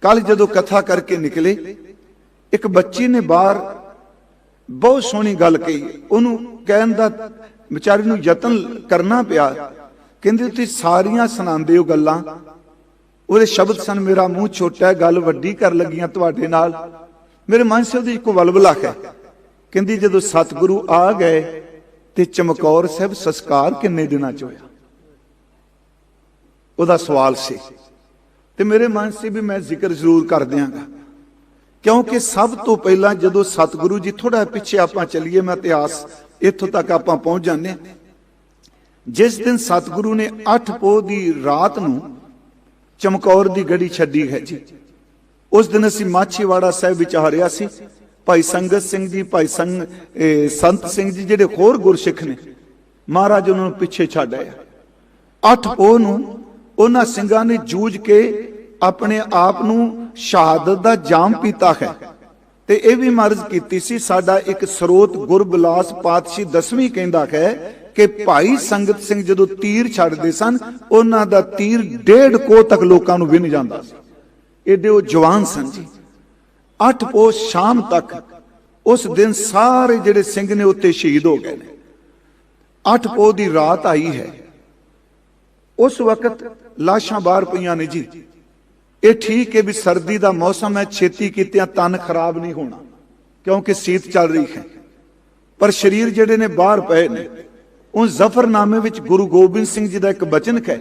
ਕੱਲ ਜਦੋਂ ਕਥਾ ਕਰਕੇ ਨਿਕਲੇ, ਇੱਕ ਬੱਚੀ ਨੇ ਬਾਹਰ ਬਹੁਤ ਸੋਹਣੀ ਗੱਲ ਕਹੀ। ਉਹਨੂੰ ਕਹਿਣ ਦਾ ਵਿਚਾਰੀ ਨੂੰ ਯਤਨ ਕਰਨਾ ਪਿਆ। ਕਹਿੰਦੇ, ਤੁਸੀਂ ਸਾਰੀਆਂ ਸੁਣਾਉਂਦੇ ਹੋ ਗੱਲਾਂ। ਉਹਦੇ ਸ਼ਬਦ ਸਨ, ਮੇਰਾ ਮੂੰਹ ਛੋਟਾ ਗੱਲ ਵੱਡੀ ਕਰ ਲੱਗੀਆਂ ਤੁਹਾਡੇ ਨਾਲ। ਮੇਰੇ ਮਨ 'ਚ ਉਹਦੀ ਇੱਕ ਵਲਵਲਾ ਹੈ। ਕਹਿੰਦੀ, ਜਦੋਂ ਸਤਿਗੁਰੂ ਆ ਗਏ ਤੇ ਚਮਕੌਰ ਸਾਹਿਬ ਸੰਸਕਾਰ ਕਿੰਨੇ ਦਿਨਾਂ 'ਚ ਹੋਇਆ? ਉਹਦਾ ਸਵਾਲ ਸੀ। ਤੇ ਮੇਰੇ ਮਨ ਸੀ ਵੀ ਮੈਂ ਜ਼ਿਕਰ ਜ਼ਰੂਰ ਕਰ ਦਿਆਂਗਾ। ਕਿਉਂਕਿ ਸਭ ਤੋਂ ਪਹਿਲਾਂ ਜਦੋਂ ਸਤਿਗੁਰੂ ਜੀ ਥੋੜਾ ਪਿੱਛੇ ਆਪਾਂ ਚੱਲੀਏ, ਮੈਂ ਇਤਿਹਾਸ ਇੱਥੋਂ ਤੱਕ ਆਪਾਂ ਪਹੁੰਚ ਜਾਂਦੇ ਹਾਂ। ਜਿਸ ਦਿਨ ਸਤਿਗੁਰੂ ਨੇ 8 ਪੋਹ ਦੀ ਰਾਤ ਨੂੰ ਚਮਕੌਰ ਦੀ ਗੜੀ ਛੱਡੀ ਹੈ ਜੀ। ਉਸ ਦਿਨ ਅਸੀਂ ਮਾਛੀਵਾੜਾ ਸਾਹਿਬ ਵਿੱਚ ਵਿਚਾਰਿਆ ਸੀ। ਭਾਈ ਸੰਗਤ ਸਿੰਘ ਜੀ, ਭਾਈ ਸੰਗ ਸੰਤ ਸਿੰਘ ਜੀ ਜਿਹੜੇ ਹੋਰ ਗੁਰਸਿੱਖ ਨੇ, ਮਹਾਰਾਜ ਉਹਨਾਂ ਨੂੰ ਪਿੱਛੇ ਛੱਡ ਆਇਆ ਅੱਠ ਪੋਹ ਨੂੰ ਉਹਨਾਂ ਸਿੰਘਾਂ ਨੇ ਜੂਝ ਕੇ ਆਪਣੇ ਆਪ ਨੂੰ ਸ਼ਹਾਦਤ ਦਾ ਜਾਮ ਪੀਤਾ ਹੈ। ਤੇ ਇਹ ਵੀ ਮਰਜ਼ ਕੀਤੀ ਸੀ, ਸਾਡਾ ਇੱਕ ਸਰੋਤ ਗੁਰਬਿਲਾਸ ਪਾਤਸ਼ਾਹੀ ਦਸਵੀਂ ਕਹਿੰਦਾ ਹੈ ਕਿ ਭਾਈ ਸੰਗਤ ਸਿੰਘ ਜਦੋਂ ਤੀਰ ਛੱਡਦੇ ਸਨ, ਉਹਨਾਂ ਦਾ ਤੀਰ ਡੇਢ ਕੋ ਤੱਕ ਲੋਕਾਂ ਨੂੰ ਵਿੰਨ ਜਾਂਦਾ ਸੀ। ਏਡੇ ਉਹ ਜਵਾਨ ਸਨ ਜੀ। ਅੱਠ ਪੋ ਸ਼ਾਮ ਤੱਕ ਉਸ ਦਿਨ ਸਾਰੇ ਜਿਹੜੇ ਸਿੰਘ ਨੇ ਉੱਤੇ ਸ਼ਹੀਦ ਹੋ ਗਏ ਨੇ। ਅੱਠ ਪੋ ਦੀ ਰਾਤ ਆਈ ਹੈ। ਉਸ ਵਕਤ ਲਾਸ਼ਾਂ ਬਾਹਰ ਪਈਆਂ ਨੇ ਜੀ। ਇਹ ਠੀਕ ਹੈ ਵੀ ਸਰਦੀ ਦਾ ਮੌਸਮ ਹੈ, ਛੇਤੀ ਕੀਤਿਆਂ ਤਨ ਖਰਾਬ ਨਹੀਂ ਹੋਣਾ, ਕਿਉਂਕਿ ਸੀਤ ਚੱਲ ਰਹੀ ਹੈ। ਪਰ ਸਰੀਰ ਜਿਹੜੇ ਨੇ ਬਾਹਰ ਪਏ ਨੇ, ਉਹ ਜ਼ਫਰਨਾਮੇ ਵਿੱਚ ਗੁਰੂ ਗੋਬਿੰਦ ਸਿੰਘ ਜੀ ਦਾ ਇੱਕ ਬਚਨ ਹੈ।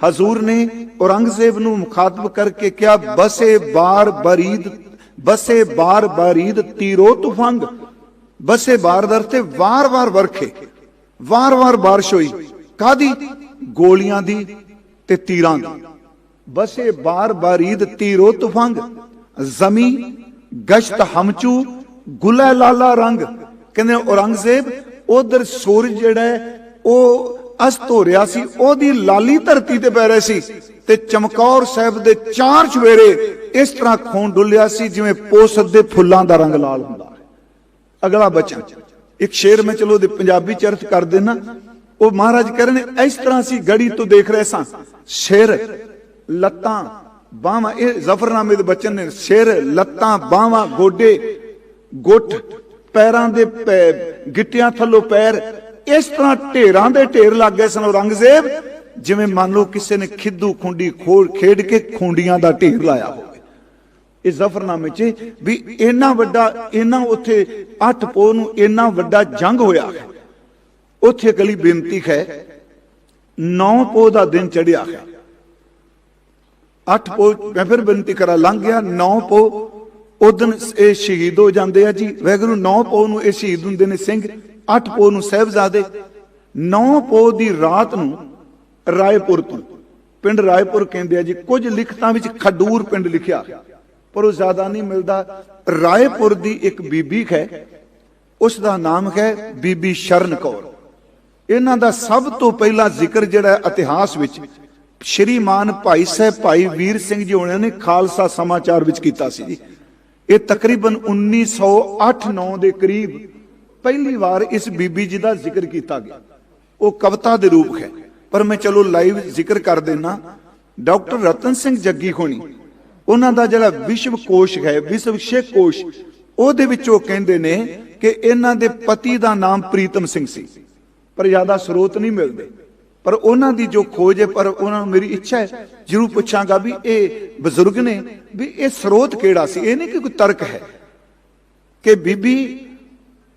ਹਜ਼ੂਰ ਨੇ ਔਰੰਗਜ਼ੇਬ ਨੂੰ ਮੁਖਾਤਬ ਕਰਕੇ ਕਿਹਾ, ਬਸੇ ਬਾਰ ਬਰੀਦ, ਬਸੇ ਬਾਰ ਬਰੀਦ ਤੀਰੋ ਤੁਫੰਗ, ਬਸੇ ਬਾਰ ਦਰ ਤੇ ਵਾਰ-ਵਾਰ ਵਰਖੇ ਵਾਰ-ਵਾਰ ਬਾਰਿਸ਼ ਹੋਈ ਕਾਦੀ ਗੋਲੀਆਂ ਦੀ ਤੇ ਤੀਰਾਂ ਦੀ। ਬਸੇ ਬਾਰ ਬਾਰੀਦ ਤੀਰੋ ਤੁਫੰਗ, ਜ਼ਮੀ ਗਸ਼ਤ ਹਮਚੂ, ਗੁਲਾ ਲਾਲਾ ਰੰਗ। ਕਹਿੰਦੇ ਔਰੰਗਜ਼ੇਬ, ਉਧਰ ਸੂਰਜ ਜਿਹੜਾ ਉਹ ਅਸਤ ਹੋ ਰਿਹਾ ਸੀ, ਉਹਦੀ ਲਾਲੀ ਧਰਤੀ ਤੇ ਪੈ ਰਹੀ ਸੀ ਤੇ ਚਮਕੌਰ ਸਾਹਿਬ ਦੇ ਚਾਰ ਚਵੇਰੇ ਇਸ ਤਰ੍ਹਾਂ ਖੂਨ ਡੁੱਲਿਆ ਸੀ ਜਿਵੇਂ ਪੋਸਤ ਦੇ ਫੁੱਲਾਂ ਦਾ ਰੰਗ ਲਾਲ ਹੁੰਦਾ ਹੈ। ਅਗਲਾ ਬਚਨ, ਇੱਕ ਸ਼ੇਰ ਮੈਂ ਚਲੋ ਦੇ ਪੰਜਾਬੀ ਚ ਕਰ ਦੇਣਾ ਉਹ ਮਹਾਰਾਜ ਕਹਿ ਰਹੇ ਇਸ ਤਰ੍ਹਾਂ ਸੀ ਗੜੀ ਤੋਂ ਦੇਖ ਰਹੇ ਸਾਂ। ਸ਼ੇਰ ਲੱਤਾਂ, ਬਾਹਾਂ, ਇਹ ਜ਼ਫਰਨਾਮੇ ਦੇ ਬਚਨ ਨੇ ਸਿਰ, ਲੱਤਾਂ, ਬਾਹਾਂ, ਗੋਡੇ ਗੁੱਟ ਪੈਰਾਂ ਦੇ ਪੈ- ਗਿੱਟਿਆਂ ਥੱਲੋਂ ਪੈਰ, ਇਸ ਤਰ੍ਹਾਂ ਢੇਰਾਂ ਦੇ ਢੇਰ ਲੱਗ ਗਏ ਸਨ ਔਰੰਗਜ਼ੇਬ ਜਿਵੇਂ ਮੰਨ ਲਓ ਕਿਸੇ ਨੇ ਖਿੱਦੂ ਖੁੰਡੀ ਖੋਲ ਖੇਡ ਕੇ ਖੁੰਡੀਆਂ ਦਾ ਢੇਰ ਲਾਇਆ ਹੋਵੇ। ਇਹ ਜ਼ਫਰਨਾਮੇ 'ਚ ਵੀ ਇੰਨਾ ਵੱਡਾ, ਇੰਨਾ ਉੱਥੇ ਅੱਠ ਪੋ ਨੂੰ ਇੰਨਾ ਵੱਡਾ ਜੰਗ ਹੋਇਆ ਹੈ। ਉੱਥੇ ਗਲੀ ਬੇਨਤੀ ਹੈ, ਨੌ ਪੋ ਦਾ ਦਿਨ ਚੜਿਆ ਹੈ। ਅੱਠ ਪੋ ਮੈਂ ਫਿਰ ਬੇਨਤੀ ਕਰਾਂ, ਲੰਘ ਗਿਆ, ਨੌ ਪੋ। ਉਦਨ ਇਹ ਸ਼ਹੀਦ ਹੋ ਜਾਂਦੇ ਆ ਜੀ। ਵੈਗਰੂ ਨੌ ਪੋ ਨੂੰ ਇਹ ਸ਼ਹੀਦ ਹੁੰਦੇ ਨੇ ਸਿੰਘ, ਅੱਠ ਪੋ ਨੂੰ ਸਹਿਬਜ਼ਾਦੇ। ਨੌ ਪੋ ਦੀ ਰਾਤ ਨੂੰ ਰਾਏਪੁਰ ਤੋਂ, ਪਿੰਡ ਰਾਏਪੁਰ ਕਹਿੰਦੇ ਆ ਜੀ, ਕੁਝ ਲਿਖਤਾਂ ਵਿੱਚ ਖਡੂਰ ਪਿੰਡ ਲਿਖਿਆ, ਪਰ ਉਹ ਜ਼ਿਆਦਾ ਨਹੀਂ ਮਿਲਦਾ। ਰਾਏਪੁਰ ਦੀ ਇੱਕ ਬੀਬੀ ਹੈ ਉਸ ਦਾ ਨਾਮ ਹੈ ਬੀਬੀ ਸ਼ਰਨ ਕੌਰ। ਇਹਨਾਂ ਦਾ ਸਭ ਤੋਂ ਪਹਿਲਾ ਜ਼ਿਕਰ ਜਿਹੜਾ ਇਤਿਹਾਸ ਵਿੱਚ ਸ਼੍ਰੀਮਾਨ ਭਾਈ ਸਾਹਿਬ, ਭਾਈ ਵੀਰ ਸਿੰਘ ਜੀ ਹੋਣਾ ਨੇ ਖਾਲਸਾ ਸਮਾਚਾਰ ਵਿੱਚ ਕੀਤਾ ਸੀ ਜੀ। ਇਹ ਤਕਰੀਬਨ 1908-9 ਦੇ ਕਰੀਬ ਪਹਿਲੀ ਵਾਰ ਇਸ ਬੀਬੀ ਜੀ ਦਾ ਜ਼ਿਕਰ ਕੀਤਾ ਗਿਆ। ਉਹ ਕਵਿਤਾ ਦੇ ਰੂਪ ਹੈ। ਪਰ ਮੈਂ ਚਲੋ ਲਾਈਵ ਜ਼ਿਕਰ ਕਰ ਦੇਣਾ ਡਾਕਟਰ ਰਤਨ ਸਿੰਘ ਜੱਗੀ ਹੋਣੀ ਉਹਨਾਂ ਦਾ ਜਿਹੜਾ ਵਿਸ਼ਵ ਕੋਸ਼ ਹੈ, ਵਿਸ਼ਵ ਸ਼ੇਖ ਕੋਸ਼, ਉਹਦੇ ਵਿੱਚ ਉਹ ਕਹਿੰਦੇ ਨੇ ਕਿ ਇਹਨਾਂ ਦੇ ਪਤੀ ਦਾ ਨਾਮ ਪ੍ਰੀਤਮ ਸਿੰਘ ਸੀ। ਪਰ ਜ਼ਿਆਦਾ ਸਰੋਤ ਨਹੀਂ ਮਿਲਦੇ। ਪਰ ਉਹਨਾਂ ਦੀ ਜੋ ਖੋਜ ਹੈ, ਪਰ ਉਹਨਾਂ ਨੂੰ ਮੇਰੀ ਇੱਛਾ ਹੈ, ਜਰੂਰ ਪੁੱਛਾਂਗਾ ਵੀ ਇਹ ਬਜ਼ੁਰਗ ਨੇ, ਵੀ ਇਹ ਸਰੋਤ ਕਿਹੜਾ ਸੀ? ਇਹ ਨਹੀਂ ਕਿ ਕੋਈ ਤਰਕ ਹੈ ਕਿ ਬੀਬੀ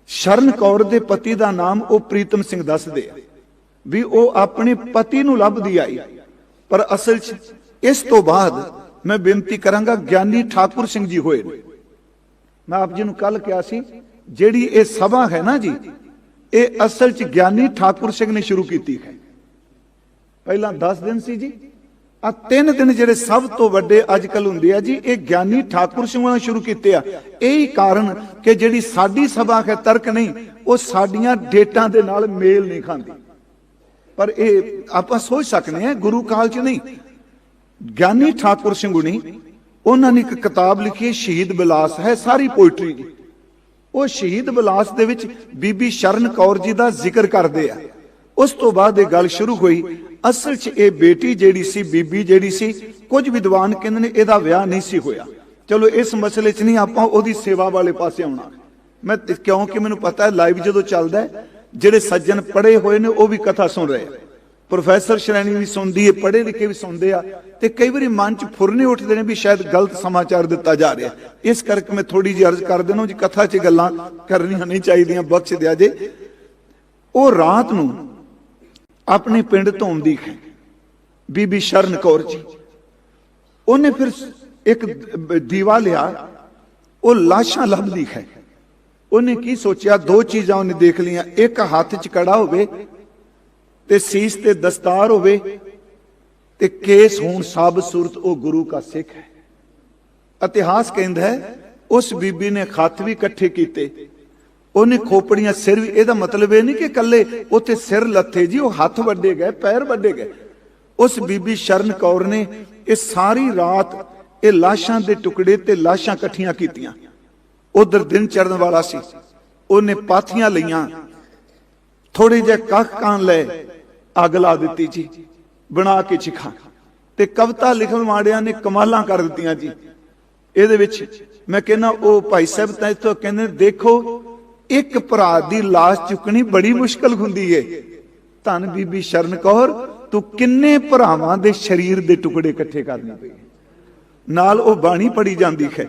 ਸ਼ਰਨ ਕੌਰ ਦੇ ਪਤੀ ਦਾ ਨਾਮ ਉਹ ਪ੍ਰੀਤਮ ਸਿੰਘ ਦੱਸਦੇ ਆ, ਵੀ ਉਹ ਆਪਣੇ ਪਤੀ ਨੂੰ ਲੱਭਦੀ ਆਈ। ਪਰ ਅਸਲ 'ਚ ਇਸ ਤੋਂ ਬਾਅਦ ਮੈਂ ਬੇਨਤੀ ਕਰਾਂਗਾ, ਗਿਆਨੀ ਠਾਕੁਰ ਸਿੰਘ ਜੀ ਹੋਏ ਨੇ। ਮੈਂ ਆਪ ਜੀ ਨੂੰ ਕੱਲ ਕਿਹਾ ਸੀ, ਜਿਹੜੀ ਇਹ ਸਭਾ ਹੈ ਨਾ ਜੀ, ਇਹ ਅਸਲ 'ਚ ਗਿਆਨੀ ਠਾਕੁਰ ਸਿੰਘ ਨੇ ਸ਼ੁਰੂ ਕੀਤੀ ਹੈ। ਪਹਿਲਾਂ 10 ਦਿਨ ਸੀ ਜੀ। ਆ ਤਿੰਨ ਦਿਨ ਜਿਹੜੇ ਸਭ ਤੋਂ ਵੱਡੇ ਅੱਜ ਕੱਲ ਹੁੰਦੇ ਆ ਜੀ, ਇਹ ਗਿਆਨੀ ਠਾਕੁਰ ਸਿੰਘਾਂ ਨੇ ਸ਼ੁਰੂ ਕੀਤੇ ਆ। ਇਹ ਹੀ ਕਾਰਨ ਕਿ ਜਿਹੜੀ ਸਾਡੀ ਸਭਾ ਹੈ ਤਰਕ ਨਹੀਂ, ਉਹ ਸਾਡੀਆਂ ਡੇਟਾਂ ਦੇ ਨਾਲ ਮੇਲ ਨਹੀਂ ਖਾਂਦੀ। ਪਰ ਇਹ ਆਪਾਂ ਸੋਚ ਸਕਨੇ ਆ, ਗੁਰੂ ਕਾਲ ਚ ਨਹੀਂ। ਗਿਆਨੀ ਠਾਕੁਰ ਸਿੰਘੁਣੀ ਉਹਨਾਂ ਨੇ ਇੱਕ ਕਿਤਾਬ ਲਿਖੀ ਹੈ, ਸ਼ਹੀਦ ਬਿਲਾਸ ਹੈ, ਸਾਰੀ ਪੋਇਟਰੀ ਦੀ। ਉਹ ਸ਼ਹੀਦ ਬਿਲਾਸ ਦੇ ਵਿੱਚ ਬੀਬੀ ਸ਼ਰਨ ਕੌਰ ਜੀ ਦਾ ਜ਼ਿਕਰ ਕਰਦੇ ਆ। ਉਸ ਤੋਂ ਬਾਅਦ ਇਹ ਗੱਲ ਸ਼ੁਰੂ ਹੋਈ। ਅਸਲ 'ਚ ਇਹ ਬੇਟੀ ਜਿਹੜੀ ਸੀ, ਬੀਬੀ ਜਿਹੜੀ ਸੀ, ਕੁਝ ਵਿਦਵਾਨ ਕਹਿੰਦੇ ਨੇ ਇਹਦਾ ਵਿਆਹ ਨਹੀਂ ਸੀ ਹੋਇਆ। ਚਲੋ ਇਸ ਮਸਲੇ 'ਚ ਨਹੀਂ ਆਪਾਂ ਉਹਦੀ ਸੇਵਾ ਵਾਲੇ ਪਾਸੇ ਆਉਣਾ। ਮੈਂ ਕਿਉਂਕਿ ਮੈਨੂੰ ਪਤਾ ਹੈ ਲਾਈਵ ਜਦੋਂ ਚੱਲਦਾ ਜਿਹੜੇ ਸੱਜਣ ਪੜ੍ਹੇ ਹੋਏ ਨੇ ਉਹ ਵੀ ਕਥਾ ਸੁਣ ਰਹੇ ਆ। ਪ੍ਰੋਫੈਸਰ ਸ਼੍ਰੇਣੀ ਵੀ ਸੁਣਦੀ ਹੈ, ਪੜ੍ਹੇ ਲਿਖੇ ਵੀ ਸੁਣਦੇ ਆ ਤੇ ਕਈ ਵਾਰੀ ਮਨ 'ਚ ਫੁਰਨੇ ਉੱਠਦੇ ਨੇ ਵੀ ਸ਼ਾਇਦ ਗਲਤ ਸਮਾਚਾਰ ਦਿੱਤਾ ਜਾ ਰਿਹਾ ਇਸ ਕਰਕੇ ਮੈਂ ਥੋੜੀ ਜਿਹੀ ਅਰਜ਼ ਕਰ ਦੇਣਾ ਜੀ ਕਥਾ 'ਚ ਗੱਲਾਂ ਕਰਨੀਆਂ ਨਹੀਂ ਚਾਹੀਦੀਆਂ, ਬਖਸ਼ ਦਿਆ ਜੇ। ਉਹ ਰਾਤ ਨੂੰ ਆਪਣੇ ਪਿੰਡ ਤੋਂ ਹੈ। ਬੀਬੀ ਸ਼ਰਨ ਕੌਰ ਜੀ। ਉਹਨੇ ਫਿਰ ਇੱਕ ਦੀਵਾ ਲਿਆ। ਉਹ ਲਾਸ਼ਾਂ ਲੱਭਦੀ ਹੈ। ਉਹਨੇ ਕੀ ਸੋਚਿਆ? ਦੋ ਚੀਜ਼ਾਂ ਉਹਨੇ ਦੇਖ ਲਈਆਂ। ਇੱਕ ਹੱਥ 'ਚ ਕੜਾ ਹੋਵੇ ਤੇ ਸੀਸ ਤੇ ਦਸਤਾਰ ਹੋਵੇ ਤੇ ਕੇਸ ਹੋਣ ਸਾਬ ਸੂਰਤ ਉਹ ਗੁਰੂ ਦਾ ਸਿੱਖ ਹੈ। ਇਤਿਹਾਸ ਕਹਿੰਦਾ ਹੈ, ਉਸ ਬੀਬੀ ਨੇ ਖੱਤ ਵੀ ਇਕੱਠੇ ਕੀਤੇ। ਉਹਨੇ ਖੋਪੜੀਆਂ ਸਿਰ ਵੀ ਇਹਦਾ ਮਤਲਬ ਇਹ ਨਹੀਂ ਕਿ ਇਕੱਲੇ ਉੱਥੇ ਸਿਰ ਲੱਥੇ ਜੀ, ਉਹ ਹੱਥ ਵੱਡੇ ਗਏ, ਪੈਰ ਵੱਡੇ ਗਏ। ਉਸ ਬੀਬੀ ਸ਼ਰਨ ਕੌਰ ਨੇ ਇਹ ਸਾਰੀ ਰਾਤ ਇਹ ਲਾਸ਼ਾਂ ਦੇ ਟੁਕੜੇ ਤੇ ਲਾਸ਼ਾਂ ਇਕੱਠੀਆਂ ਕੀਤੀਆਂ। ਉਧਰ ਦਿਨ ਚੜਨ ਵਾਲਾ ਸੀ। ਉਹਨੇ ਪਾਥੀਆਂ ਲਈਆਂ। ਥੋੜੇ ਜਿਹਾ ਕੱਖ ਕਾਨ ਲੈ ਅੱਗ ਲਾ ਦਿੱਤੀ ਜੀ। ਬਣਾ ਕੇ ਚਿਖਾ। ਤੇ ਕਵਿਤਾ ਲਿਖਣ ਵਾਲਿਆਂ ਨੇ ਕਮਾਲਾਂ ਕਰ ਦਿੱਤੀਆਂ ਜੀ। ਇਹਦੇ ਵਿੱਚ ਮੈਂ ਕਹਿੰਦਾ, ਉਹ ਭਾਈ ਸਾਹਿਬ ਤਾਂ ਇੱਥੋਂ ਕਹਿੰਦੇ ਦੇਖੋ ਇੱਕ ਭਰਾ ਦੀ ਲਾਸ਼ ਚੁੱਕਣੀ ਬੜੀ ਮੁਸ਼ਕਲ ਹੁੰਦੀ ਏ। ਧੰਨ ਬੀਬੀ ਸ਼ਰਨ ਕੌਰ, ਤੂੰ ਕਿੰਨੇ ਭਰਾਵਾਂ ਦੇ ਸਰੀਰ ਦੇ ਟੁਕੜੇ ਇਕੱਠੇ ਕਰਨੇ ਪਏ ਨਾਲ ਉਹ ਬਾਣੀ ਪੜੀ ਜਾਂਦੀ ਹੈ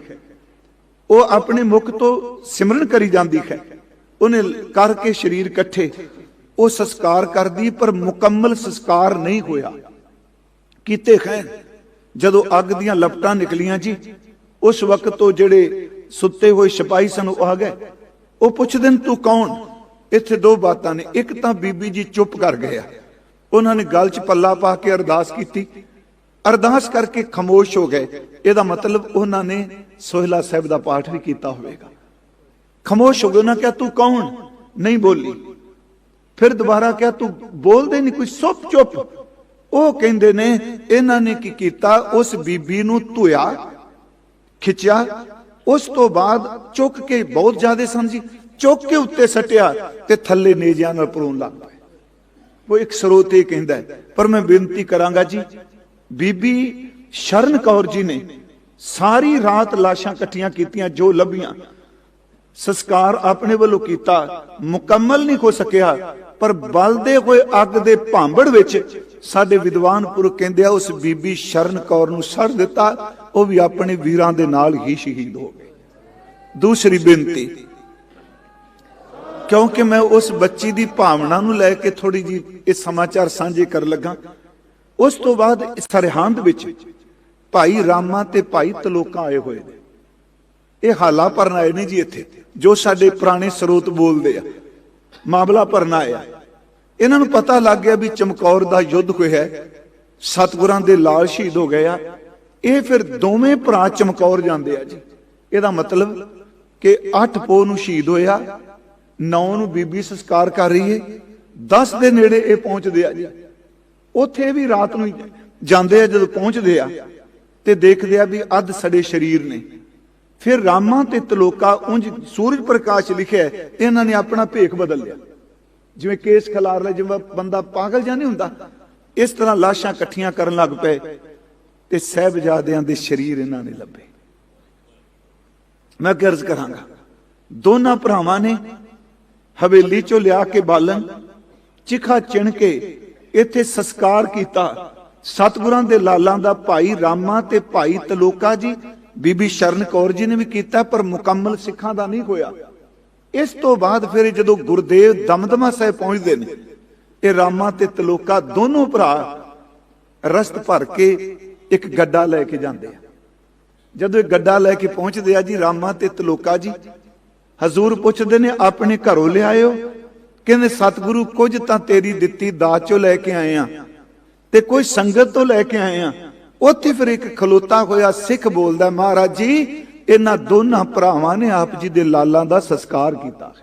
ਉਹ ਆਪਣੇ ਮੁਖ ਤੋਂ ਸਿਮਰਨ ਕਰੀ ਜਾਂਦੀ ਹੈ ਉਹਨੇ ਕਰਕੇ ਸਰੀਰ ਇਕੱਠੇ। ਉਹ ਸੰਸਕਾਰ ਕਰਦੀ, ਪਰ ਮੁਕੰਮਲ ਸੰਸਕਾਰ ਨਹੀਂ ਹੋਇਆ। ਕੀਤੇ ਖੈਰ ਜਦੋਂ ਅੱਗ ਦੀਆਂ ਲਪਟਾਂ ਨਿਕਲੀਆਂ ਜੀ, ਉਸ ਵਕਤ ਤੋਂ ਜਿਹੜੇ ਸੁੱਤੇ ਹੋਏ ਸਿਪਾਹੀ ਸਨ, ਉਹ ਆ ਗਏ। ਉਹ ਪੁੱਛਦੇ ਨੇ, ਤੂੰ ਕੌਣ? ਇੱਥੇ ਦੋ ਬਾਤਾਂ ਨੇ। ਇੱਕ ਤਾਂ ਬੀਬੀ ਜੀ ਚੁੱਪ ਕਰ ਗਏ ਆ। ਉਹਨਾਂ ਨੇ ਗਲ 'ਚ ਪੱਲਾ ਪਾ ਕੇ ਅਰਦਾਸ ਕੀਤੀ। ਅਰਦਾਸ ਕਰਕੇ ਖਾਮੋਸ਼ ਹੋ ਗਏ। ਇਹਦਾ ਮਤਲਬ ਉਹਨਾਂ ਨੇ ਸੋਹਿਲਾ ਸਾਹਿਬ ਦਾ ਪਾਠ ਵੀ ਕੀਤਾ ਹੋਵੇਗਾ। ਖਾਮੋਸ਼ ਹੋ ਗਏ। ਉਹਨਾਂ ਕਿਹਾ, ਤੂੰ ਕੌਣ? ਨਹੀਂ ਬੋਲੀ। ਫਿਰ ਦੁਬਾਰਾ ਕਿਹਾ, ਤੂੰ ਬੋਲਦੇ ਨਹੀਂ, ਕੋਈ ਸੁੱਪ ਚੁੱਪ। ਉਹ ਕਹਿੰਦੇ ਨੇ, ਇਹਨਾਂ ਨੇ ਕੀ ਕੀਤਾ? ਉਸ ਬੀਬੀ ਨੂੰ ਧੋਇਆ, ਖਿੱਚਿਆ ਉਸ ਤੋਂ ਬਾਅਦ ਚੁੱਕ ਕੇ ਬਹੁਤ ਜ਼ਿਆਦਾ ਸਮਝੀ ਚੁੱਕ ਕੇ ਉੱਤੇ ਸੱਟਿਆ ਤੇ ਥੱਲੇ ਨੇਜਿਆਂ ਨਾਲ ਪਰੋਣ ਲੱਗ ਪਏ। ਉਹ ਇੱਕ ਸਰੋਤ ਕਹਿੰਦਾ ਪਰ ਮੈਂ ਬੇਨਤੀ ਕਰਾਂਗਾ ਜੀ, ਬੀਬੀ ਸ਼ਰਨ ਕੌਰ ਜੀ ਨੇ ਸਾਰੀ ਰਾਤ ਲਾਸ਼ਾਂ ਇਕੱਠੀਆਂ ਕੀਤੀਆਂ, ਜੋ ਲੱਭੀਆਂ। ਸੰਸਕਾਰ ਆਪਣੇ ਵੱਲੋਂ ਕੀਤਾ, ਮੁਕੰਮਲ ਨਹੀਂ ਹੋ ਸਕਿਆ, ਪਰ ਬਲਦੇ ਹੋਏ ਅੱਗ ਦੇ ਭਾਂਬੜ ਵਿੱਚ ਸਾਡੇ ਵਿਦਵਾਨ ਪੁਰਖ ਕਹਿੰਦੇ ਆ, ਉਸ ਬੀਬੀ ਸ਼ਰਨ ਕੌਰ ਨੂੰ ਸੜ ਦਿੱਤਾ ਉਹ ਵੀ ਆਪਣੇ ਵੀਰਾਂ ਦੇ ਨਾਲ ਹੀ ਸ਼ਹੀਦ ਹੋ ਗਏ। ਦੂਸਰੀ ਬੇਨਤੀ, ਕਿਉਂਕਿ ਮੈਂ ਉਸ ਬੱਚੀ ਦੀ ਭਾਵਨਾ ਨੂੰ ਲੈ ਕੇ ਥੋੜੀ ਜੀ ਇਹ ਸਮਾਚਾਰ ਸਾਂਝੇ ਕਰਨ ਲੱਗਾ। ਉਸ ਤੋਂ ਬਾਅਦ ਸਰਹੰਦ ਵਿੱਚ ਭਾਈ ਰਾਮਾ ਤੇ ਭਾਈ ਤਲੋਕਾ ਆਏ ਹੋਏ ਨੇ। ਇਹ ਹਾਲਾ ਭਰਨ ਆਏ ਨੇ ਜੀ ਇੱਥੇ, ਜੋ ਸਾਡੇ ਪੁਰਾਣੇ ਸਰੋਤ ਬੋਲਦੇ ਆ। ਮਾਮਲਾ ਭਰਨ ਆਇਆ। ਇਹਨਾਂ ਨੂੰ ਪਤਾ ਲੱਗ ਗਿਆ ਵੀ ਚਮਕੌਰ ਦਾ ਯੁੱਧ ਹੋਇਆ। ਹੈ ਸਤਗੁਰਾਂ ਦੇ ਲਾਲ ਸ਼ਹੀਦ ਹੋ ਗਏ ਆ। ਇਹ ਫਿਰ ਦੋਵੇਂ ਭਰਾ ਚਮਕੌਰ ਜਾਂਦੇ ਆ ਜੀ। ਇਹਦਾ ਮਤਲਬ ਕਿ 8 ਪੋ ਨੂੰ ਸ਼ਹੀਦ ਹੋਇਆ 9 ਨੂੰ ਬੀਬੀ ਸੰਸਕਾਰ ਕਰ ਰਹੀ ਹੈ 10 ਦੇ ਨੇੜੇ ਇਹ ਪਹੁੰਚਦੇ ਆ ਜੀ। ਉੱਥੇ ਵੀ ਰਾਤ ਨੂੰ ਜਾਂਦੇ ਆ, ਜਦੋਂ ਪਹੁੰਚਦੇ ਆ ਤੇ ਦੇਖਦੇ ਆ ਵੀ ਅੱਧ ਸੜੇ ਸਰੀਰ ਨੇ। ਫਿਰ ਰਾਮਾ ਤੇ ਤਲੋਕਾ ਉਂਝ ਸੂਰਜ ਪ੍ਰਕਾਸ਼ ਲਿਖਿਆ ਤੇ ਇਹਨਾਂ ਨੇ ਆਪਣਾ ਭੇਖ ਬਦਲ ਲਿਆ। ਜਿਵੇਂ ਕੇਸ ਖਿਲਾਰ ਲੈ ਜਿਵੇਂ ਬੰਦਾ ਪਾਗਲ ਜਾਂ ਨਹੀਂ ਹੁੰਦਾ, ਇਸ ਤਰ੍ਹਾਂ ਲਾਸ਼ਾਂ ਇਕੱਠੀਆਂ ਕਰਨ ਲੱਗ ਪਏ। ਤੇ ਸਹਿਬਜ਼ਾਦਿਆਂ ਦੇ ਸਰੀਰ ਇਹਨਾਂ ਨੇ ਲੱਭੇ। ਮੈਂ ਗਰਜ਼ ਕਰਾਂਗਾ, ਦੋਨਾਂ ਭਰਾਵਾਂ ਨੇ ਹਵੇਲੀ ਚੋਂ ਲਿਆ ਕੇ ਬਾਲਣ, ਚਿਖਾ ਚਿਣ ਕੇ ਇੱਥੇ ਸੰਸਕਾਰ ਕੀਤਾ। ਸਤਿਗੁਰਾਂ ਦੇ ਲਾਲਾਂ ਦਾ ਭਾਈ ਰਾਮਾ ਤੇ ਭਾਈ ਤਲੋਕਾ ਜੀ, ਬੀਬੀ ਸ਼ਰਨ ਕੌਰ ਜੀ ਨੇ ਵੀ ਕੀਤਾ, ਪਰ ਮੁਕੰਮਲ ਸਿੱਖਾਂ ਦਾ ਨਹੀਂ ਹੋਇਆ। ਇਸ ਤੋਂ ਬਾਅਦ ਫਿਰ ਜਦੋਂ ਗੁਰਦੇਵ ਦਮਦਮਾ ਸਾਹਿਬ ਪਹੁੰਚਦੇ ਨੇ, ਇਹ ਰਾਮਾ ਤੇ ਤਲੋਕਾ ਦੋਨੋਂ ਭਰਾ ਰਸਤ ਭਰ ਕੇ ਇੱਕ ਗੱਡਾ ਲੈ ਕੇ ਜਾਂਦੇ ਆ। ਜਦੋਂ ਇਹ ਗੱਡਾ ਲੈ ਕੇ ਪਹੁੰਚਦੇ ਆ ਜੀ, ਰਾਮਾ ਤੇ ਤਲੋਕਾ ਜੀ, ਹਜ਼ੂਰ ਪੁੱਛਦੇ ਨੇ, ਆਪਣੇ ਘਰੋਂ ਲਿਆਇਓ? ਕਹਿੰਦੇ, ਸਤਿਗੁਰੂ, ਕੁਝ ਤਾਂ ਤੇਰੀ ਦਿੱਤੀ ਦਾਤ ਚੋਂ ਲੈ ਕੇ ਆਏ ਆ ਤੇ ਕੋਈ ਸੰਗਤ ਤੋਂ ਲੈ ਕੇ ਆਏ ਆ। ਉੱਥੇ ਫਿਰ ਇੱਕ ਖਲੋਤਾ ਹੋਇਆ, ਸਿੱਖ ਬੋਲਦਾ, ਮਹਾਰਾਜ ਜੀ, ਇਹਨਾਂ ਦੋਨਾਂ ਭਰਾਵਾਂ ਨੇ ਆਪ ਜੀ ਦੇ ਲਾਲਾਂ ਦਾ ਸੰਸਕਾਰ ਕੀਤਾ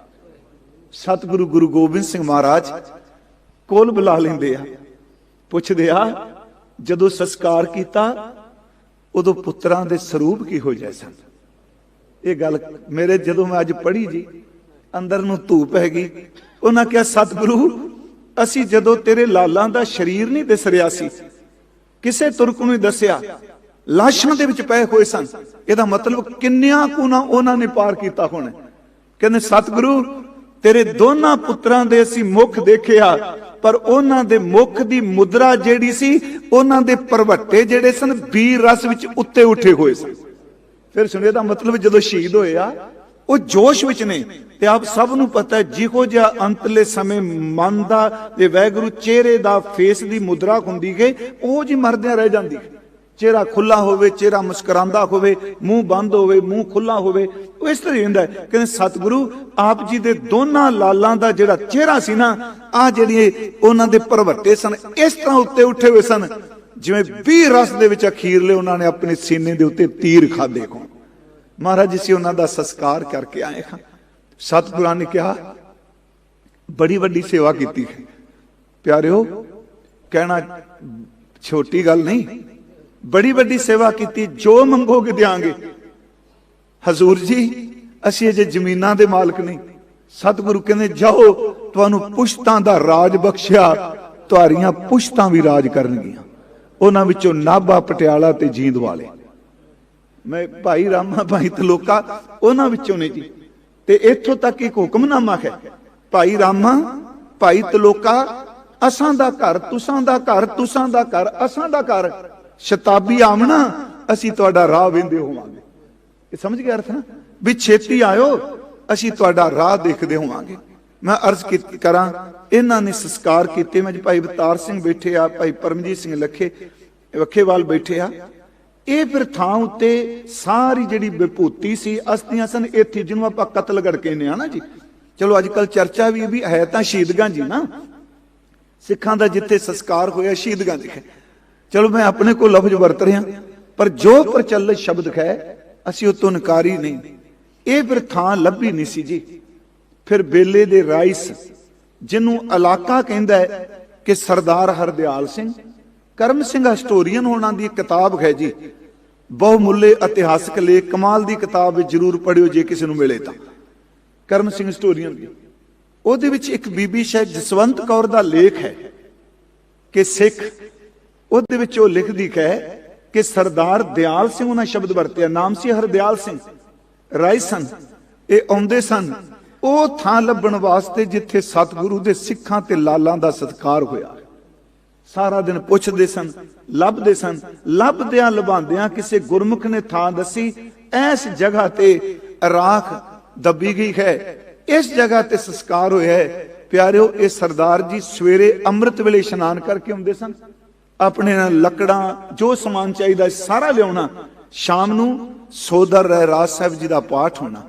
ਸਤਿਗੁਰੂ ਗੁਰੂ ਗੋਬਿੰਦ ਸਿੰਘ ਮਹਾਰਾਜ ਕੋਲ ਬੁਲਾ ਲੈਂਦੇ ਆ। ਪੁੱਛਦੇ ਆ ਜਦੋਂ ਸੰਸਕਾਰ ਕੀਤਾ, ਉਦੋਂ ਪੁੱਤਰਾਂ ਦੇ ਸਰੂਪ ਕੀ ਹੋ ਜਾਏ ਸਨ? ਇਹ ਗੱਲ ਮੇਰੇ ਜਦੋਂ ਮੈਂ ਅੱਜ ਪੜ੍ਹੀ ਜੀ, ਅੰਦਰ ਨੂੰ ਧੂਪ ਪੈ ਉਹਨਾਂ ਕਿਹਾ, ਸਤਿਗੁਰੂ, ਅਸੀਂ ਜਦੋਂ ਤੇਰੇ ਲਾਲਾਂ ਦਾ ਸਰੀਰ ਨਹੀਂ ਦਿਸ ਰਿਹਾ ਸੀ, ਕਿਸੇ ਤੁਰਕ ਨੂੰ ਦੱਸਿਆ, ਲਾਸ਼ਾਂ ਦੇ ਵਿੱਚ ਪਏ ਹੋਏ ਸਨ। ਇਹਦਾ ਮਤਲਬ ਕਿੰਨਿਆਂ ਕੁ ਉਹਨਾਂ ਨੇ ਪਾਰ ਕੀਤਾ ਹੋਣਾ ਕਹਿੰਦੇ, ਸਤਿਗੁਰੂ ਤੇਰੇ ਦੋਨਾਂ ਪੁੱਤਰਾਂ ਦੇ ਅਸੀਂ ਮੁਖ ਦੇਖਿਆ, ਪਰ ਉਹਨਾਂ ਦੇ ਮੁਖ ਦੀ ਮੁਦਰਾ ਜਿਹੜੀ ਸੀ, ਉਹਨਾਂ ਦੇ ਪਰਵੱਟੇ ਜਿਹੜੇ ਸਨ ਵੀਰ ਰਸ ਵਿੱਚ ਉੱਤੇ ਉੱਠੇ ਹੋਏ ਸਨ ਫਿਰ ਸੁਣੇ ਦਾ ਮਤਲਬ ਜਦੋਂ ਸ਼ਹੀਦ ਹੋਏ ਆ, ਉਹ ਜੋਸ਼ ਵਿੱਚ ਨੇ ਤੇ ਆਪ ਸਭ ਨੂੰ ਪਤਾ ਜਿਹੋ ਜਿਹਾ ਅੰਤਲੇ ਸਮੇਂ ਮਨ ਦਾ ਤੇ ਵੈਗਰੂ ਚਿਹਰੇ ਦਾ ਫੇਸ ਦੀ ਮੁਦਰਾ ਹੁੰਦੀ ਗਈ, ਉਹ ਜੀ ਮਰਦਿਆਂ ਰਹਿ ਜਾਂਦੀ ਹੈ। ਚਿਹਰਾ ਖੁੱਲਾ ਹੋਵੇ, ਚਿਹਰਾ ਮੁਸਕਰਾਉਂਦਾ ਹੋਵੇ, ਮੂੰਹ ਬੰਦ ਹੋਵੇ, ਮੂੰਹ ਖੁੱਲਾ ਹੋਵੇ, ਉਹ ਇਸ ਤਰ੍ਹਾਂ ਹੁੰਦਾ ਕਹਿੰਦੇ ਸਤਿਗੁਰੂ, ਆਪ ਜੀ ਦੇ ਦੋਨਾਂ ਲਾਲਾਂ ਦਾ ਜਿਹੜਾ ਚਿਹਰਾ ਸੀ ਨਾ, ਆ ਜਿਹੜੀ ਉਹਨਾਂ ਦੇ ਪਰਵੱਟੇ ਸਨ, ਇਸ ਤਰ੍ਹਾਂ ਉੱਤੇ ਉੱਠੇ ਹੋਏ ਸਨ। ਜਿਵੇਂ 20 ਰਸ ਦੇ ਵਿੱਚ ਅਖੀਰਲੇ ਉਹਨਾਂ ਨੇ ਆਪਣੇ ਸੀਨੇ ਦੇ ਉੱਤੇ ਤੀਰ ਖਾਦੇ ਕੋ ਮਹਾਰਾਜ ਜੀ ਉਹਨਾਂ ਦਾ ਸੰਸਕਾਰ ਕਰਕੇ ਆਏ ਹਾਂ। ਸਤਿਗੁਰਾਂ ਨੇ ਕਿਹਾ, ਬੜੀ ਵੱਡੀ ਸੇਵਾ ਕੀਤੀ ਹੈ। ਪਿਆਰਿਓ, ਕਹਿਣਾ ਛੋਟੀ ਗੱਲ ਨਹੀਂ ਬੜੀ ਵੱਡੀ ਸੇਵਾ ਕੀਤੀ, ਜੋ ਮੰਗੋਗੇ ਦਿਆਂਗੇ। ਹਜ਼ੂਰ ਜੀ, ਅਸੀਂ ਅਜੇ ਜ਼ਮੀਨਾਂ ਦੇ ਮਾਲਕ ਨਹੀਂ। ਸਤਿਗੁਰੂ ਕਹਿੰਦੇ, ਜਾਓ, ਤੁਹਾਨੂੰ ਪੁਸ਼ਤਾਂ ਦਾ ਰਾਜ ਬਖਸ਼ਿਆ, ਤੁਹਾਰੀਆਂ ਪੁਸ਼ਤਾਂ ਵੀ ਰਾਜ ਕਰਨਗੀਆਂ। ਉਹਨਾਂ ਵਿੱਚੋਂ ਨਾਭਾ ਪਟਿਆਲਾ ਤੇ ਜੀਂਦ ਵਾਲੇ। ਮੈਂ ਭਾਈ ਰਾਮਾ, ਭਾਈ ਤਲੋਕਾ, ਉਹਨਾਂ ਵਿੱਚੋਂ ਨੇ ਜੀ। ਤੇ ਇੱਥੋਂ ਤੱਕ ਇੱਕ ਹੁਕਮਨਾਮਾ ਹੈ। ਭਾਈ ਰਾਮਾ, ਭਾਈ ਤਲੋਕਾ, ਅਸਾਂ ਦਾ ਘਰ, ਤੁਸਾਂ ਦਾ ਘਰ, ਤੁਸਾਂ ਦਾ ਘਰ, ਅਸਾਂ ਦਾ ਘਰ। ਸ਼ਤਾਬੀ ਆਵਣਾ, ਅਸੀਂ ਤੁਹਾਡਾ ਰਾਹ ਵੇਂਦੇ ਹੋਵਾਂਗੇ। ਇਹ ਸਮਝ ਗਿਆ ਅਰਥ ਨਾ? ਵੀ ਛੇਤੀ ਆਇਓ, ਅਸੀਂ ਤੁਹਾਡਾ ਰਾਹ ਦੇਖਦੇ ਹੋਵਾਂਗੇ। ਮੈਂ ਅਰਜ਼ ਕਰਾਂ, ਇਹਨਾਂ ਨੇ ਸੰਸਕਾਰ ਕੀਤੇ। ਮੈਂ ਭਾਈ ਬਤਾਰ ਸਿੰਘ ਬੈਠੇ ਆ, ਭਾਈ ਪਰਮਜੀਤ ਸਿੰਘ ਲੱਖੇ, ਵੱਖੇਵਾਲ ਬੈਠੇ ਆ। ਇਹ ਫਿਰ ਥਾਂ ਉੱਤੇ ਸਾਰੀ ਜਿਹੜੀ ਵਿਭੂਤੀ ਸੀ, ਅਸਤੀਆਂ ਸਨ, ਇੱਥੇ ਜਿਹਨੂੰ ਆਪਾਂ ਕਤਲਗੜ ਕਹਿੰਦੇ ਆ ਨਾ ਜੀ। ਚਲੋ ਅੱਜ ਕੱਲ ਚਰਚਾ ਵੀ ਵੀ ਹੈ ਤਾਂ ਸ਼ਹੀਦਗਾਂ ਜੀ ਨਾ। ਸਿੱਖਾਂ ਦਾ ਜਿੱਥੇ ਸੰਸਕਾਰ ਹੋਇਆ ਸ਼ਹੀਦਗਾਂ ਲਿਖਿਆ ਚਲੋ ਮੈਂ ਆਪਣੇ ਕੋਲ ਲਫ਼ਜ਼ ਵਰਤ ਰਿਹਾ, ਪਰ ਜੋ ਪ੍ਰਚਲਿਤ ਸ਼ਬਦ ਹੈ, ਅਸੀਂ ਉਹ ਤੋਂ ਨਕਾਰੀ ਨਹੀਂ। ਇਹ ਫਿਰ ਥਾਂ ਲੱਭੀ ਨਹੀਂ ਸੀ ਜੀ। ਫਿਰ ਬੇਲੇ ਦੇ ਰਾਈਸ, ਜਿਹਨੂੰ ਇਲਾਕਾ ਕਹਿੰਦਾ ਕਿ ਸਰਦਾਰ ਹਰਦਿਆਲ ਸਿੰਘ, ਕਰਮ ਸਿੰਘ ਹਿਸਟੋਰੀਅਨ ਹੋਣਾ ਦੀ ਕਿਤਾਬ ਹੈ ਜੀ। ਬਹੁਮੁੱਲੇ ਇਤਿਹਾਸਕ ਲੇਖ ਕਮਾਲ ਦੀ ਕਿਤਾਬ ਹੈ ਜਰੂਰ ਪੜਿਓ ਜੇ ਕਿਸੇ ਨੂੰ ਮਿਲੇ ਤਾਂ। ਕਰਮ ਸਿੰਘ ਹਿਸਟੋਰੀਅਨ ਦੀ ਉਹਦੇ ਵਿੱਚ ਇੱਕ ਬੀਬੀ ਸ਼ਾਇਦ ਜਸਵੰਤ ਕੌਰ ਦਾ ਲੇਖ ਹੈ ਕਿ ਸਿੱਖ ਉਹਦੇ ਵਿੱਚ ਉਹ ਲਿਖਦੀ ਹੈ ਕਿ ਸਰਦਾਰ ਦਿਆਲ ਸਿੰਘ ਉਹਨਾਂ ਸ਼ਬਦ ਵਰਤਿਆ, ਨਾਮ ਸੀ ਹਰਦਿਆਲ ਸਿੰਘ। ਰਾਏ ਸਨ, ਇਹ ਆਉਂਦੇ ਸਨ। ਉਹ ਥਾਂ ਲੱਭਣ ਵਾਸਤੇ ਜਿੱਥੇ ਸਤਿਗੁਰੂ ਦੇ ਸਿੱਖਾਂ ਤੇ ਲਾਲਾਂ ਦਾ ਸਤਕਾਰ ਹੋਇਆ। ਸਾਰਾ ਦਿਨ ਪੁੱਛਦੇ ਸਨ, ਲੱਭਦੇ ਸਨ, ਲੱਭਦਿਆਂ ਲਭਾਉਂਦਿਆਂ ਕਿਸੇ ਗੁਰਮੁਖ ਨੇ ਥਾਂ ਦੱਸੀ, ਐਸ ਜਗ੍ਹਾ ਤੇ ਰਾਖ ਦੱਬੀ ਗਈ ਹੈ, ਇਸ ਜਗ੍ਹਾ ਤੇ ਸੰਸਕਾਰ ਹੋਇਆ ਹੈ। ਪਿਆਰਿਓ, ਇਹ ਸਰਦਾਰ ਜੀ ਸਵੇਰੇ ਅੰਮ੍ਰਿਤ ਵੇਲੇ ਇਸ਼ਨਾਨ ਕਰਕੇ ਆਉਂਦੇ ਸਨ। ਆਪਣੇ ਨਾਲ ਲੱਕੜਾਂ, ਜੋ ਸਮਾਨ ਚਾਹੀਦਾ ਸਾਰਾ ਲਿਆਉਣਾ। ਸ਼ਾਮ ਨੂੰ ਸੋਦਰ ਰਹਿਰਾਜ ਸਾਹਿਬ ਜੀ ਦਾ ਪਾਠ ਹੋਣਾ।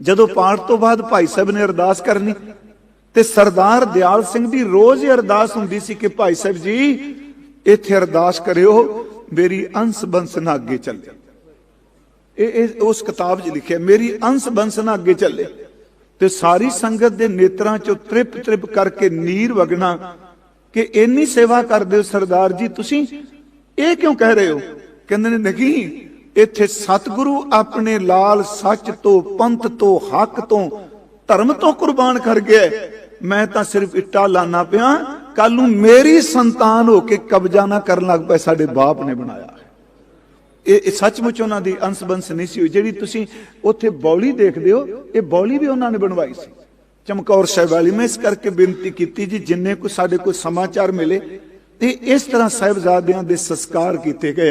ਜਦੋਂ ਪਾਠ ਤੋਂ ਬਾਅਦ ਭਾਈ ਸਾਹਿਬ ਨੇ ਅਰਦਾਸ ਕਰਨੀ, ਤੇ ਸਰਦਾਰ ਦਿਆਲ ਸਿੰਘ ਦੀ ਰੋਜ਼ ਹੀ ਅਰਦਾਸ ਹੁੰਦੀ ਸੀ ਕਿ ਭਾਈ ਸਾਹਿਬ ਜੀ, ਇੱਥੇ ਅਰਦਾਸ ਕਰਿਓ, ਮੇਰੀ ਅੰਸ ਬੰਸ ਨਾ ਅੱਗੇ ਚੱਲੇ। ਇਹ ਉਸ ਕਿਤਾਬ 'ਚ ਲਿਖਿਆ, ਮੇਰੀ ਅੰਸ ਬੰਸ ਨਾ ਅੱਗੇ ਚੱਲੇ। ਤੇ ਸਾਰੀ ਸੰਗਤ ਦੇ ਨੇਤਰਾਂ 'ਚੋਂ ਤ੍ਰਿਪ ਤ੍ਰਿਪ ਕਰਕੇ ਨੀਰ ਵਗਣਾ ਕਿ ਇੰਨੀ ਸੇਵਾ ਕਰਦੇ ਹੋ ਸਰਦਾਰ ਜੀ ਤੁਸੀਂ। ਇਹ ਕਿਉਂ ਕਹਿ ਰਹੇ ਹੋ? ਕਹਿੰਦੇ ਨੇ, ਨਹੀਂ, ਇੱਥੇ ਸਤਿਗੁਰੂ ਆਪਣੇ ਲਾਲ ਸੱਚ ਤੋਂ, ਪੰਥ ਤੋਂ, ਹੱਕ ਤੋਂ, ਧਰਮ ਤੋਂ ਕੁਰਬਾਨ ਕਰ ਗਿਆ ਮੈਂ ਤਾਂ ਸਿਰਫ ਇੱਟਾ ਲਾਣਾ ਪਿਆ ਕੱਲ ਨੂੰ ਮੇਰੀ ਸੰਤਾਨ ਹੋ ਕੇ ਕਬਜ਼ਾ ਨਾ ਕਰਨ ਲੱਗ ਪਏ, ਸਾਡੇ ਬਾਪ ਨੇ ਬਣਾਇਆ ਇਹ ਸੱਚਮੁੱਚ ਉਹਨਾਂ ਦੀ ਅੰਸ-ਬੰਸ ਨਹੀਂ ਸੀ ਜਿਹੜੀ ਤੁਸੀਂ ਉੱਥੇ ਬੌਲੀ ਦੇਖਦੇ ਹੋ, ਇਹ ਬੌਲੀ ਵੀ ਉਹਨਾਂ ਨੇ ਬਣਵਾਈ ਸੀ। ਚਮਕੌਰ ਸਾਹਿਬ ਵਾਲੀ, ਮੈਂ ਇਸ ਕਰਕੇ ਬੇਨਤੀ ਕੀਤੀ ਜੀ, ਜਿੰਨੇ ਕੋ ਸਾਡੇ ਕੋਲ ਸਮਾਚਾਰ ਮਿਲੇ, ਤੇ ਇਸ ਤਰ੍ਹਾਂ ਸਾਹਿਬਜ਼ਾਦਿਆਂ ਦੇ ਸੰਸਕਾਰ ਕੀਤੇ ਗਏ।